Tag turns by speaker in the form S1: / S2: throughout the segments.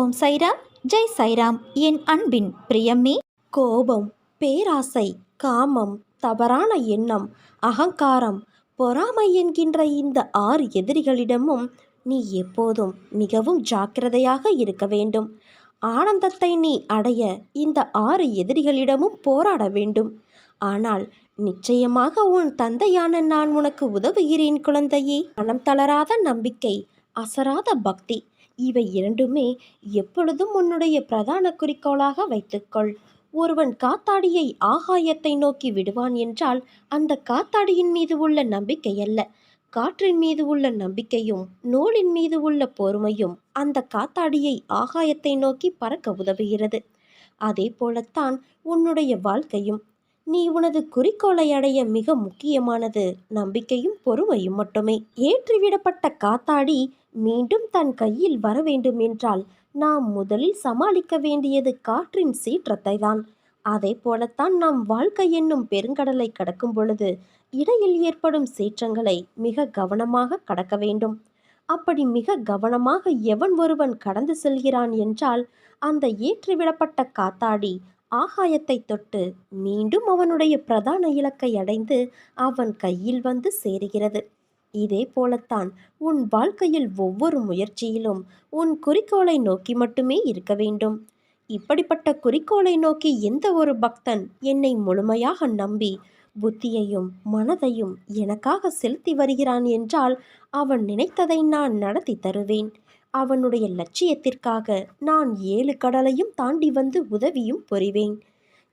S1: ஓம் சைராம் ஜெய் சைராம். என் அன்பின் பிரியமே
S2: கோபம் பேராசை காமம் தவறான எண்ணம் அகங்காரம் பொறாமை என்கின்ற இந்த ஆறு எதிரிகளிடமும் நீ எப்போதும் மிகவும் ஜாக்கிரதையாக இருக்க வேண்டும். ஆனந்தத்தை நீ அடைய இந்த ஆறு எதிரிகளிடமும் போராட வேண்டும். ஆனால் நிச்சயமாக உன் தந்தையான நான் உனக்கு உதவுகிறேன் குழந்தையே. மனம் தளராத நம்பிக்கை அசராத பக்தி இவை இரண்டுமே எப்பொழுதும் உன்னுடைய பிரதான குறிக்கோளாக வைத்துக்கொள். ஒருவன் காத்தாடியை ஆகாயத்தை நோக்கி விடுவான் என்றால் அந்த காத்தாடியின் மீது உள்ள நம்பிக்கை அல்ல காற்றின் மீது உள்ள நம்பிக்கையும் நூலின் மீது உள்ள பொறுமையும் அந்த காத்தாடியை ஆகாயத்தை நோக்கி பறக்க உதவுகிறது. அதே போலத்தான் உன்னுடைய வாழ்க்கையும். நீ உனது குறிக்கோளை அடைய மிக முக்கியமானது நம்பிக்கையும் பொறுமையும் மட்டுமே. ஏற்றிவிடப்பட்ட காத்தாடி மீண்டும் தன் கையில் வர வேண்டும் என்றால் நாம் முதலில் சமாளிக்க வேண்டியது காற்றின் சீற்றத்தை தான் அதே போலத்தான் நாம் வாழ்க்கை என்னும் பெருங்கடலை கடக்கும் பொழுது இடையில் ஏற்படும் சீற்றங்களை மிக கவனமாக கடக்க வேண்டும். அப்படி மிக கவனமாக எவன் ஒருவன் கடந்து செல்கிறான் என்றால் அந்த ஏற்றிவிடப்பட்ட காத்தாடி ஆகாயத்தை தொட்டு மீண்டும் அவனுடைய பிரதான இலக்கை அடைந்து அவன் கையில் வந்து சேருகிறது. இதே போலத்தான். உன் வாழ்க்கையில் ஒவ்வொரு முயற்சியிலும் உன் குறிக்கோளை நோக்கி மட்டுமே இருக்க வேண்டும். இப்படிப்பட்ட குறிக்கோளை நோக்கி எந்த ஒரு பக்தன் என்னை முழுமையாக நம்பி புத்தியையும் மனதையும் எனக்காக செலுத்தி வருகிறான் என்றால் அவன் நினைத்ததை நான் நடத்தி தருவேன். அவனுடைய லட்சியத்திற்காக நான் ஏழு கடலையும் தாண்டி வந்து உதவியும் புரிவேன்.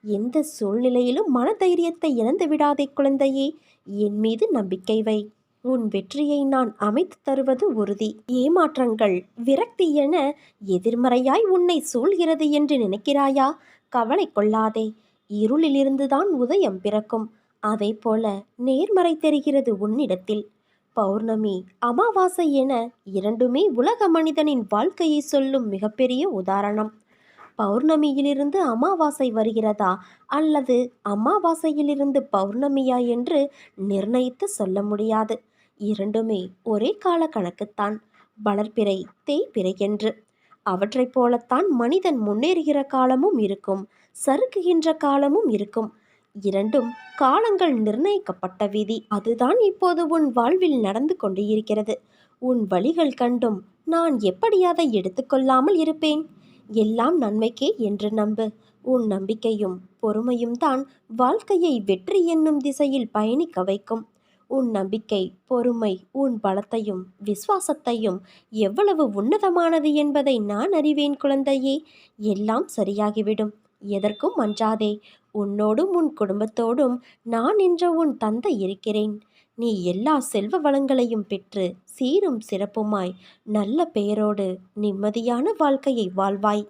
S2: எந்த சூழ்நிலையிலும் மனதைரியத்தை இழந்து விடாதே குழந்தையே என் மீது நம்பிக்கை வை. உன் வெற்றியை நான் அமைத்து தருவது உறுதி. ஏமாற்றங்கள் விரக்தி என எதிர்மறையாய் உன்னை சூழ்கிறது என்று நினைக்கிறாயா? கவலை கொள்ளாதே. இருளிலிருந்துதான் உதயம் பிறக்கும். அதே போல நேர்மறை தெரிகிறது உன்னிடத்தில். பௌர்ணமி அமாவாசை என இரண்டுமே உலக மனிதனின் வாழ்க்கையை சொல்லும் மிகப்பெரிய உதாரணம். பௌர்ணமியிலிருந்து அமாவாசை வருகிறதா? அல்லது அமாவாசையிலிருந்து பௌர்ணமியா என்று நிர்ணயித்து சொல்ல முடியாது. இரண்டுமே ஒரே கால கணக்குத்தான் வளர்ப்பிறை தேய்பிறை என்று அவற்றைப் போலத்தான் மனிதன் முன்னேறுகிற காலமும் இருக்கும் சறுக்குகின்ற காலமும் இருக்கும். இரண்டும் காலங்கள் நிர்ணயிக்கப்பட்ட விதி. அதுதான் இப்போது உன் வாழ்வில் நடந்து கொண்டு இருக்கிறது உன் வழிகள் கண்டும் நான் எப்படி அதை எடுத்துக்கொள்ளாமல் இருப்பேன்? எல்லாம் நன்மைக்கே என்று நம்பு. உன் நம்பிக்கையும் பொறுமையும் தான் வாழ்க்கையை வெற்றி என்னும் திசையில் பயணிக்க வைக்கும். உன் நம்பிக்கை பொறுமை உன் பலத்தையும் விசுவாசத்தையும் எவ்வளவு உன்னதமானது என்பதை நான் அறிவேன் குழந்தையே. எல்லாம் சரியாகிவிடும். எதற்கும் அஞ்சாதே உன்னோடும் உன் குடும்பத்தோடும் நான் என்ற உன் தந்தை இருக்கிறேன். நீ எல்லா செல்வ வளங்களையும் பெற்று சீரும் சிறப்புமாய் நல்ல பெயரோடு நிம்மதியான வாழ்க்கையை வாழ்வாய்.